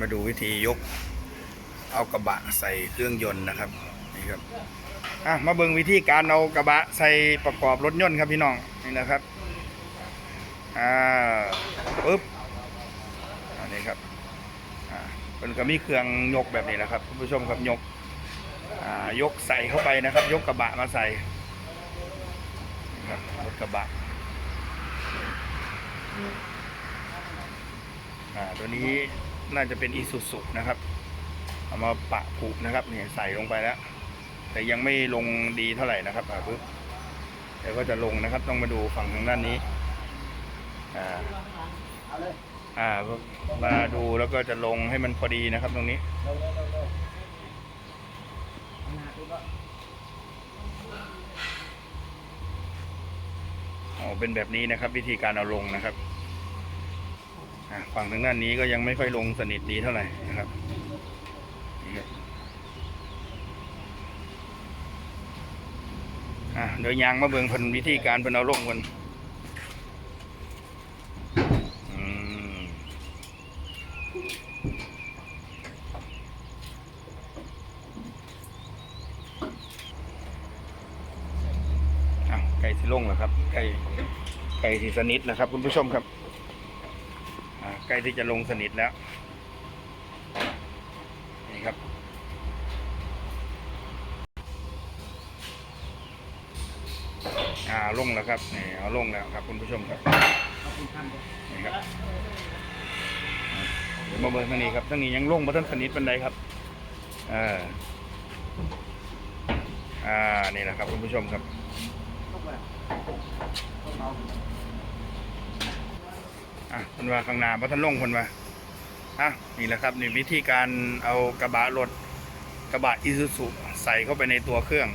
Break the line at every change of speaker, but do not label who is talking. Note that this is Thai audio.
มาดูวิธียก เอากระบะใส่เครื่องยนต์นะครับนี่ครับอะมาเบิ่งวิธีการเอากระบะใส่ประกอบรถยนต์ครับพี่น้องนี่นะครับอ่าปึ๊บอันนี้ครับอ่าเป็นก็มีเครื่องยกแบบนี้นะครับคุณผู้ชมครับยกอ่ายกใส่เข้าไปนะครับ ยกกระบะมาใส่นี่ครับรถกระบะอ่าตัวนี้ น่าจะเป็นอีซูซุนะครับ เอามาปะผุนะครับเนี่ยใส่ลงไปแล้ว แต่ยังไม่ลงดีเท่าไหร่นะครับอ่าปึ๊บเดี๋ยวก็จะลงนะครับ ต้องมาดูฝั่งทางด้านนี้ อ่าอ่ามาดูแล้วก็จะลงให้มันพอดีนะครับ ตรงนี้อ๋อเป็นแบบนี้นะครับ วิธีการเอาลงนะครับ ฝั่งทางด้านนี้ก็ยังไม่ค่อยลงสนิทดีเท่าไหร่นะครับเดี๋ยวยางมาเบิ่งพิ่นวิธีการเพิ่นเอาลงกันอือไก่ที่ลงแล้วครับไก่ไก่ที่สนิทแล้วครับ คุณผู้ชมครับ อ่าไก่ที่จะลงสนิทแล้ว นี่ครับ อ่าลงแล้วครับ นี่เอาลงแล้วครับคุณผู้ชมครับนี่ครับเดี๋ยวมาเบิร์ทางนี้ครับทางนี้ยังลงมาท่านสนิทบันไดครับอ่าอ่า นี่แหละครับคุณผู้ชมครับ อะคนว่าข้างหน้าพระท่านลงคนว่าอะนี่แหละครับนี่วิธีการเอากระบะรถกระบะอีซูซุใส่เข้าไปในตัวเครื่อง